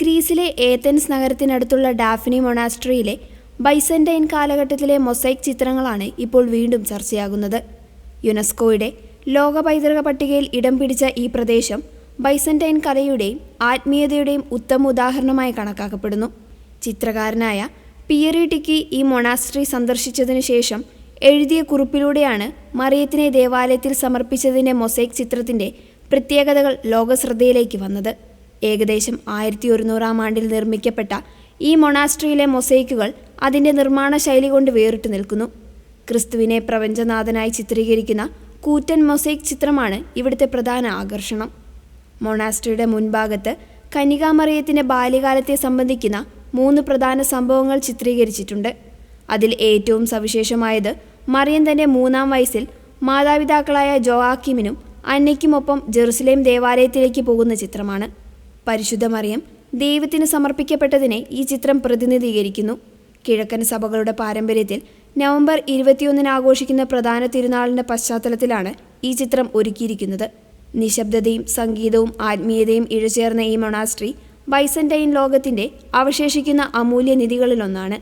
ഗ്രീസിലെ ഏതൻസ് നഗരത്തിനടുത്തുള്ള ഡാഫ്നി മൊണാസ്ട്രിയിലെ ബൈസന്റൈൻ കാലഘട്ടത്തിലെ മൊസൈക് ചിത്രങ്ങളാണ് ഇപ്പോൾ വീണ്ടും ചർച്ചയാകുന്നത്. യുനെസ്കോയുടെ ലോക പൈതൃക പട്ടികയിൽ ഇടം പിടിച്ച ഈ പ്രദേശം ബൈസന്റൈൻ കലയുടെയും ആത്മീയതയുടെയും ഉത്തമ ഉദാഹരണമായി കണക്കാക്കപ്പെടുന്നു. ചിത്രകാരനായ പിയറി ടിക്കി ഈ മൊണാസ്ട്രി സന്ദർശിച്ചതിനു ശേഷം എഴുതിയ കുറിപ്പിലൂടെയാണ് മറിയത്തിനെ ദേവാലയത്തിൽ സമർപ്പിച്ചതിന്റെ മൊസൈക് ചിത്രത്തിന്റെ പ്രത്യേകതകൾ ലോകശ്രദ്ധയിലേക്ക് വന്നത്. ഏകദേശം ആയിരത്തി ഒരുന്നൂറാം ആണ്ടിൽ നിർമ്മിക്കപ്പെട്ട ഈ മൊണാസ്ട്രിയിലെ മൊസൈക്കുകൾ അതിന്റെ നിർമ്മാണ ശൈലി കൊണ്ട് വേറിട്ട് നിൽക്കുന്നു. ക്രിസ്തുവിനെ പ്രപഞ്ചനാഥനായി ചിത്രീകരിക്കുന്ന കൂറ്റൻ മൊസൈക്ക് ചിത്രമാണ് ഇവിടുത്തെ പ്രധാന ആകർഷണം. മൊണാസ്ട്രിയുടെ മുൻഭാഗത്ത് കനികാമറിയത്തിന്റെ ബാല്യകാലത്തെ സംബന്ധിക്കുന്ന മൂന്ന് പ്രധാന സംഭവങ്ങൾ ചിത്രീകരിച്ചിട്ടുണ്ട്. അതിൽ ഏറ്റവും സവിശേഷമായത് മറിയൻ തന്റെ മൂന്നാം വയസ്സിൽ മാതാപിതാക്കളായ ജോആക്കിമിനും അന്നയ്ക്കുമൊപ്പം ജെറുസലേം ദേവാലയത്തിലേക്ക് പോകുന്ന ചിത്രമാണ്. പരിശുദ്ധ മറിയം ദൈവത്തിന് സമർപ്പിക്കപ്പെട്ടതിനെ ഈ ചിത്രം പ്രതിനിധീകരിക്കുന്നു. കിഴക്കൻ സഭകളുടെ പാരമ്പര്യത്തിൽ നവംബർ ഇരുപത്തിയൊന്നിന് ആഘോഷിക്കുന്ന പ്രധാന തിരുനാളിന്റെ പശ്ചാത്തലത്തിലാണ് ഈ ചിത്രം ഒരുക്കിയിരിക്കുന്നത്. നിശബ്ദതയും സംഗീതവും ആത്മീയതയും ഇഴചേർന്ന ഈ മൊണാസ്ട്രി ബൈസന്റൈൻ ലോകത്തിന്റെ അവശേഷിക്കുന്ന അമൂല്യ നിധികളിലൊന്നാണ്.